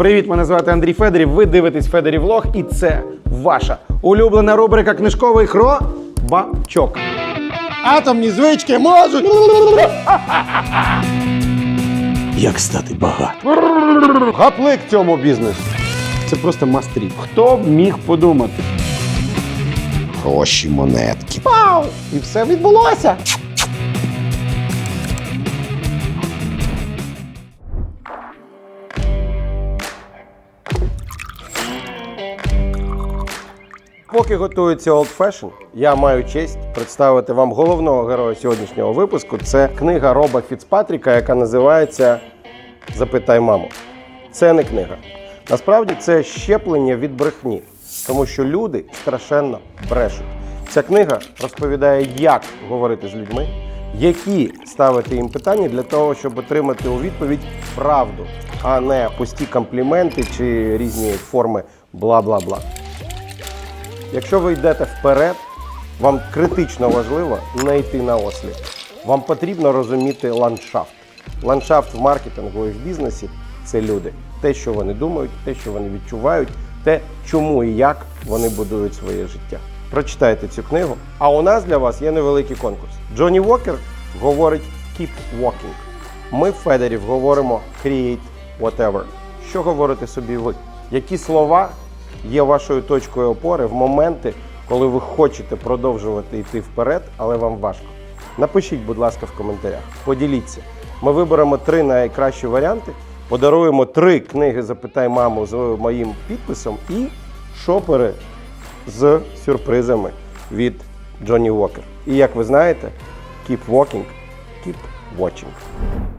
Привіт, мене звати Андрій Федорів. Ви дивитесь Федорів Влог, і це ваша улюблена рубрика книжковий хробачок. Атомні звички можуть. Як стати багатим? Гаплик цьому бізнесу. Це просто мастрів. Хто б міг подумати? Гроші монетки. Пау! І все відбулося. Поки готується Old Fashion, я маю честь представити вам головного героя сьогоднішнього випуску. Це книга Роба Фіцпатріка, яка називається Запитай маму. Це не книга. Насправді це щеплення від брехні, тому що люди страшенно брешуть. Ця книга розповідає, як говорити з людьми, які ставити їм питання для того, щоб отримати у відповідь правду, а не пусті компліменти чи різні форми бла-бла-бла. Якщо ви йдете вперед, вам критично важливо не йти на осліп. Вам потрібно розуміти ландшафт. Ландшафт в маркетингу і в бізнесі це люди. Те, що вони думають, те, що вони відчувають, те, чому і як вони будують своє життя. Прочитайте цю книгу. А у нас для вас є невеликий конкурс. Джонні Уокер говорить Keep walking. Ми Федерів говоримо Create whatever. Що говорите собі ви? Які слова є вашою точкою опори в моменти, коли ви хочете продовжувати йти вперед, але вам важко. Напишіть, будь ласка, в коментарях. Поділіться. Ми виберемо три найкращі варіанти, подаруємо три книги Запитай маму з моїм підписом і шопери з сюрпризами від Джонні Уокер. І як ви знаєте, keep walking, keep watching.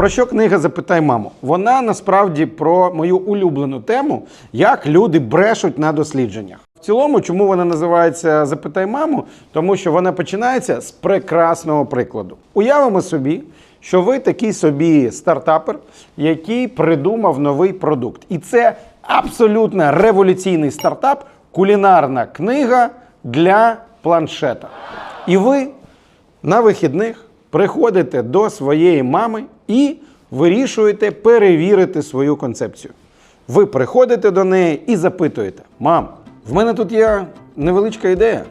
Про що книга Запитай маму? Вона насправді про мою улюблену тему, як люди брешуть на дослідженнях. В цілому, чому вона називається Запитай маму? Тому що вона починається з прекрасного прикладу. Уявимо собі, що ви такий собі стартапер, який придумав новий продукт. І це абсолютно революційний стартап, кулінарна книга для планшета. І ви на вихідних приходите до своєї мами і вирішуєте перевірити свою концепцію. Ви приходите до неї і запитуєте: Мам, в мене тут є невеличка ідея.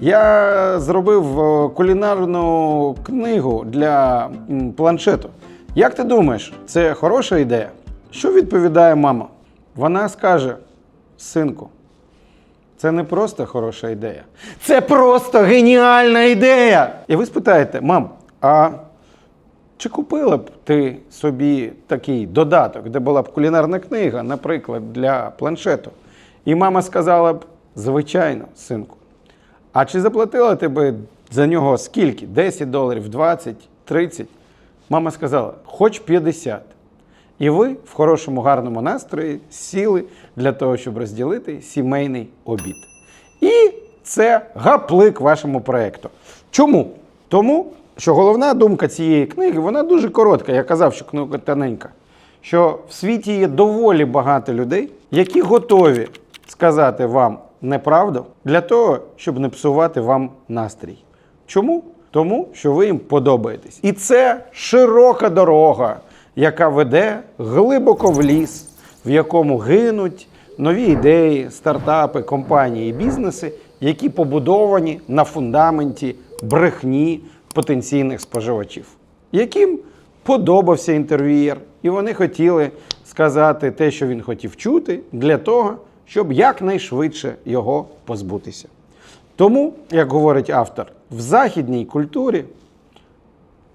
Я зробив е, кулінарну книгу для планшету. Як ти думаєш, це хороша ідея? Що відповідає мама? Вона скаже: Синку, це не просто хороша ідея. Це просто геніальна ідея. І ви спитаєте, мам, а чи купила б ти собі такий додаток, де була б кулінарна книга, наприклад, для планшету? І мама сказала б: звичайно, синку. А чи заплатила ти би за нього скільки? 10 доларів, 20, 30? Мама сказала, хоч 50. І ви в хорошому гарному настрої сіли для того, щоб розділити сімейний обід. І це гаплик вашому проєкту. Чому? Тому, що головна думка цієї книги, вона дуже коротка. Я казав, що книга тоненька. Що в світі є доволі багато людей, які готові сказати вам неправду для того, щоб не псувати вам настрій. Чому? Тому, що ви їм подобаєтесь. І це широка дорога, яка веде глибоко в ліс, в якому гинуть нові ідеї, стартапи, компанії і бізнеси, які побудовані на фундаменті брехні потенційних споживачів, яким подобався інтерв'юєр, і вони хотіли сказати те, що він хотів чути, для того, щоб якнайшвидше його позбутися. Тому, як говорить автор, в західній культурі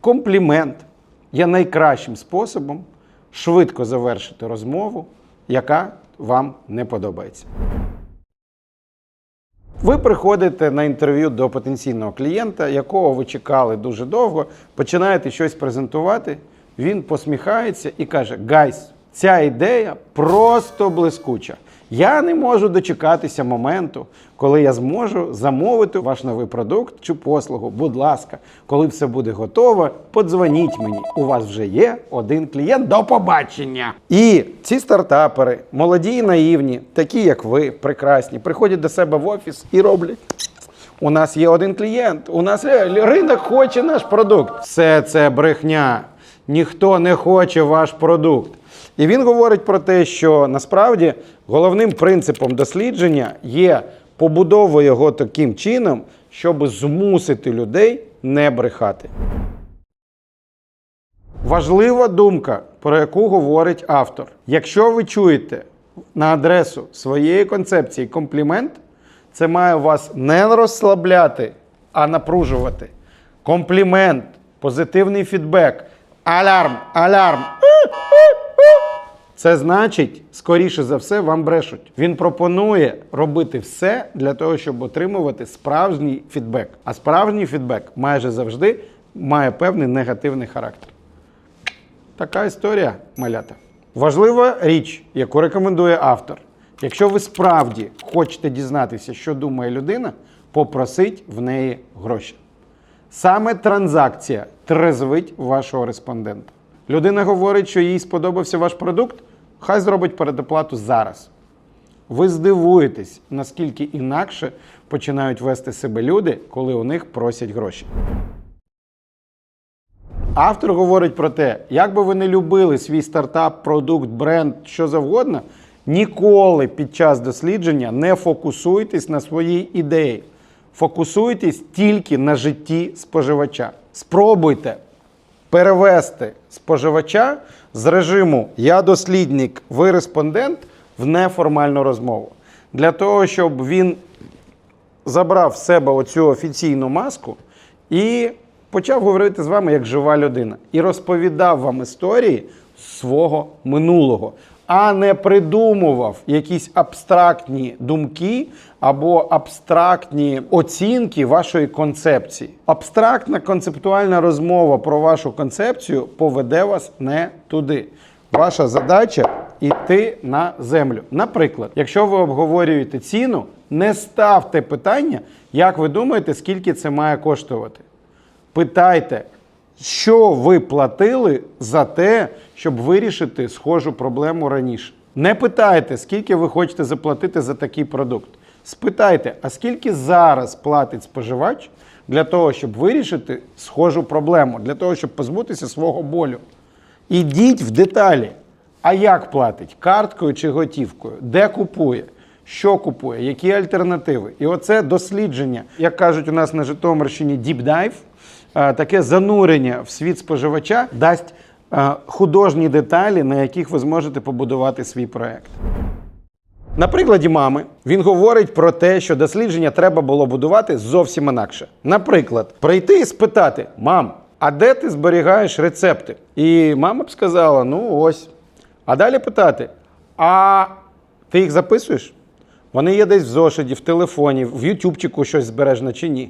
комплімент є найкращим способом швидко завершити розмову, яка вам не подобається. Ви приходите на інтерв'ю до потенційного клієнта, якого ви чекали дуже довго, починаєте щось презентувати. Він посміхається і каже: Гайс, ця ідея просто блискуча. Я не можу дочекатися моменту, коли я зможу замовити ваш новий продукт чи послугу. Будь ласка, коли все буде готово, подзвоніть мені. У вас вже є один клієнт. До побачення! І ці стартапери, молоді і наївні, такі як ви, прекрасні, приходять до себе в офіс і роблять. У нас є один клієнт, у нас ринок хоче наш продукт. Все це брехня. Ніхто не хоче ваш продукт. І він говорить про те, що насправді головним принципом дослідження є побудова його таким чином, щоб змусити людей не брехати. Важлива думка, про яку говорить автор. Якщо ви чуєте на адресу своєї концепції комплімент, це має вас не розслабляти, а напружувати. Комплімент, позитивний фідбек, алярм, алярм. Це значить, скоріше за все, вам брешуть. Він пропонує робити все для того, щоб отримувати справжній фідбек. А справжній фідбек майже завжди має певний негативний характер. Така історія, малята. Важлива річ, яку рекомендує автор. Якщо ви справді хочете дізнатися, що думає людина, попросіть в неї гроші. Саме транзакція трезвить вашого респондента. Людина говорить, що їй сподобався ваш продукт, хай зробить передоплату зараз. Ви здивуєтесь, наскільки інакше починають вести себе люди, коли у них просять гроші. Автор говорить про те, як би ви не любили свій стартап, продукт, бренд, що завгодно, ніколи під час дослідження не фокусуйтесь на своїй ідеї. Фокусуйтесь тільки на житті споживача. Спробуйте перевести споживача з режиму Я дослідник, ви респондент в неформальну розмову. Для того, щоб він забрав в себе оцю офіційну маску і почав говорити з вами як жива людина. І розповідав вам історії свого минулого, а не придумував якісь абстрактні думки або абстрактні оцінки вашої концепції. Абстрактна концептуальна розмова про вашу концепцію поведе вас не туди. Ваша задача йти на землю. Наприклад, якщо ви обговорюєте ціну, не ставте питання, як ви думаєте, скільки це має коштувати. Питайте, що ви платили за те, щоб вирішити схожу проблему раніше. Не питайте, скільки ви хочете заплатити за такий продукт. Спитайте, а скільки зараз платить споживач для того, щоб вирішити схожу проблему, для того, щоб позбутися свого болю. Ідіть в деталі. А як платить? Карткою чи готівкою? Де купує? Що купує? Які альтернативи? І оце дослідження, як кажуть у нас на Житомирщині, Deep Dive, таке занурення в світ споживача дасть е, художні деталі, на яких ви зможете побудувати свій проект. На прикладі мами він говорить про те, що дослідження треба було будувати зовсім інакше. Наприклад, прийти і спитати: мам, а де ти зберігаєш рецепти? І мама б сказала: ну ось. А далі питати: а ти їх записуєш? Вони є десь в зошиті, в телефоні, в Ютубчику щось збережено чи ні.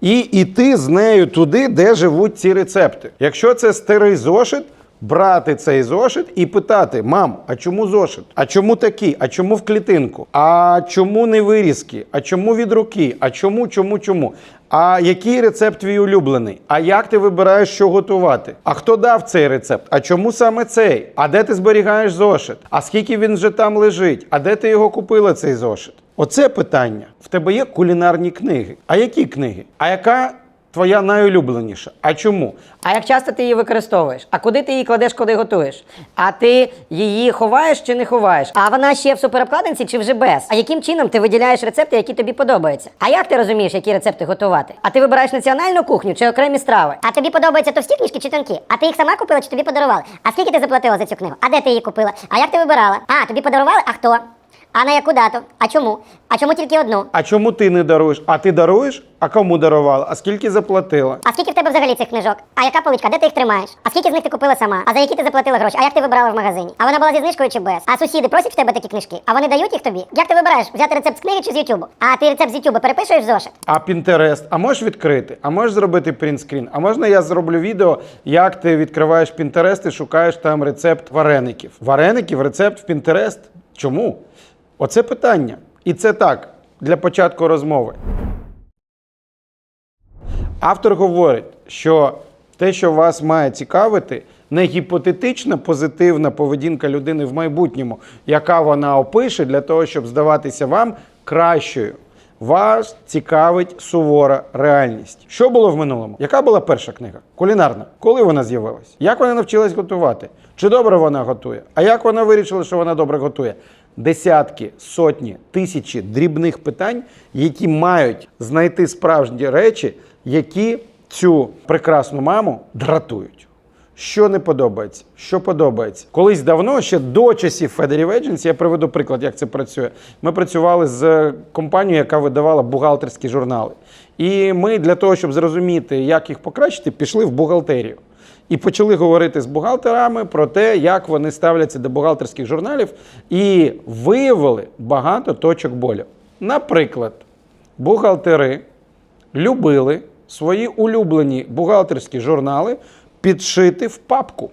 І йти з нею туди, де живуть ці рецепти. Якщо це старий зошит, брати цей зошит і питати: мам, а чому зошит? А чому такі? А чому в клітинку? А чому не вирізки? А чому від руки? А чому, чому, чому? А який рецепт твій улюблений? А як ти вибираєш, що готувати? А хто дав цей рецепт? А чому саме цей? А де ти зберігаєш зошит? А скільки він вже там лежить? А де ти його купила, цей зошит? Оце питання. В тебе є кулінарні книги. А які книги? А яка твоя найулюбленіша? А чому? А як часто ти її використовуєш? А куди ти її кладеш, коли готуєш? А ти її ховаєш чи не ховаєш? А вона ще в суперобкладинці чи вже без? А яким чином ти виділяєш рецепти, які тобі подобаються? А як ти розумієш, які рецепти готувати? А ти вибираєш національну кухню чи окремі страви? А тобі подобаються товсті книжки чи тонкі? А ти їх сама купила чи тобі подарували? А скільки ти заплатила за цю книгу? А де ти її купила? А як ти вибирала? А, тобі подарували? А хто? А на яку дату? А чому? А чому тільки одну? А чому ти не даруєш? А ти даруєш? А кому дарувала? А скільки заплатила? А скільки в тебе взагалі цих книжок? А яка поличка? Де ти їх тримаєш? А скільки з них ти купила сама? А за які ти заплатила гроші? А як ти вибирала в магазині? А вона була зі знижкою чи без? А сусіди просять в тебе такі книжки? А вони дають їх тобі? Як ти вибираєш? Взяти рецепт з книги чи з Ютубу? А ти рецепт з Ютубу переписуєш в зошит? А Pinterest, а можеш відкрити? А можеш зробити принтскрін? А можна я зроблю відео, як ти відкриваєш Pinterest і шукаєш там рецепт вареників? Вареників, рецепт в Pinterest? Чому? Оце питання. І це так, для початку розмови. Автор говорить, що те, що вас має цікавити, не гіпотетична позитивна поведінка людини в майбутньому, яка вона опише для того, щоб здаватися вам кращою. Вас цікавить сувора реальність. Що було в минулому? Яка була перша книга? Кулінарна. Коли вона з'явилась? Як вона навчилась готувати? Чи добре вона готує? А як вона вирішила, що вона добре готує? Десятки, сотні, тисячі дрібних питань, які мають знайти справжні речі, які цю прекрасну маму дратують. Що не подобається, що подобається. Колись давно, ще до часів Federative Agency, я приведу приклад, як це працює. Ми працювали з компанією, яка видавала бухгалтерські журнали. І ми для того, щоб зрозуміти, як їх покращити, пішли в бухгалтерію. І почали говорити з бухгалтерами про те, як вони ставляться до бухгалтерських журналів, і виявили багато точок болю. Наприклад, бухгалтери любили свої улюблені бухгалтерські журнали підшити в папку.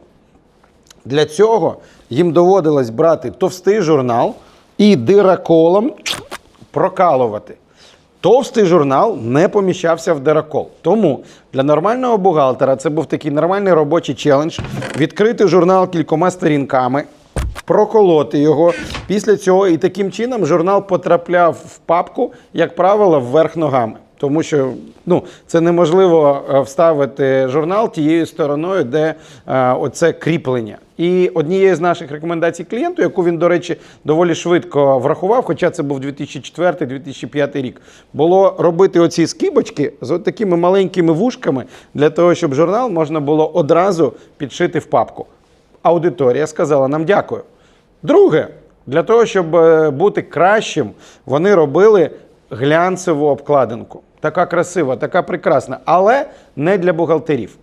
Для цього їм доводилось брати товстий журнал і дираколом прокалувати. Товстий журнал не поміщався в диракол. Тому для нормального бухгалтера це був такий нормальний робочий челендж відкрити журнал кількома сторінками, проколоти його. Після цього і таким чином журнал потрапляв в папку, як правило, вверх ногами. Тому що ну, це неможливо е, вставити журнал тією стороною, де е, оце кріплення. І однією з наших рекомендацій клієнту, яку він, до речі, доволі швидко врахував, хоча це був 2004-2005 рік, було робити оці скибочки з такими маленькими вушками для того, щоб журнал можна було одразу підшити в папку. Аудиторія сказала нам дякую. Друге, для того, щоб е, бути кращим, вони робили глянцеву обкладинку. Така красива, така прекрасна, але не для бухгалтерів.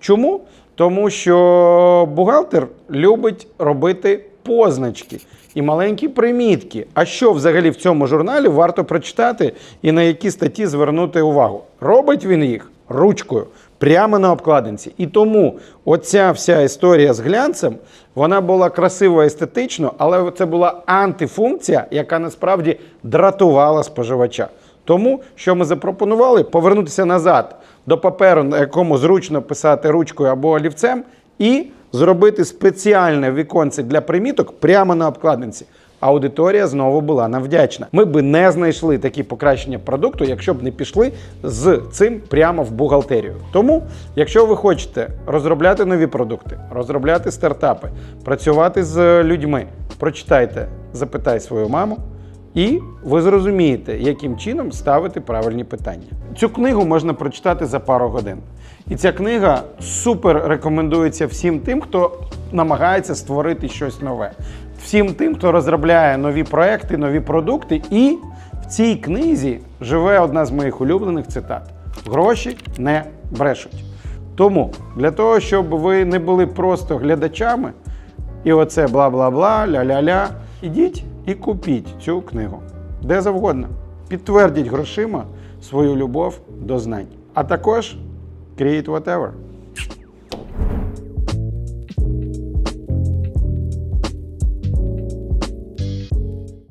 Чому? Тому що бухгалтер любить робити позначки і маленькі примітки. А що взагалі в цьому журналі варто прочитати і на які статті звернути увагу? Робить він їх ручкою прямо на обкладинці. І тому оця вся історія з глянцем, вона була красиво естетично, але це була антифункція, яка насправді дратувала споживача. Тому що ми запропонували повернутися назад до паперу, на якому зручно писати ручкою або олівцем, і зробити спеціальне віконце для приміток прямо на обкладинці. Аудиторія знову була нам вдячна. Ми би не знайшли такі покращення продукту, якщо б не пішли з цим прямо в бухгалтерію. Тому, якщо ви хочете розробляти нові продукти, розробляти стартапи, працювати з людьми, прочитайте, запитай свою маму. І ви зрозумієте, яким чином ставити правильні питання. Цю книгу можна прочитати за пару годин. І ця книга супер рекомендується всім тим, хто намагається створити щось нове. Всім тим, хто розробляє нові проекти, нові продукти. І в цій книзі живе одна з моїх улюблених цитат: гроші не брешуть. Тому для того, щоб ви не були просто глядачами, і оце бла-бла-бла, ля-ля-ля. Ідіть і купіть цю книгу де завгодно. Підтвердіть грошима свою любов до знань. А також create whatever.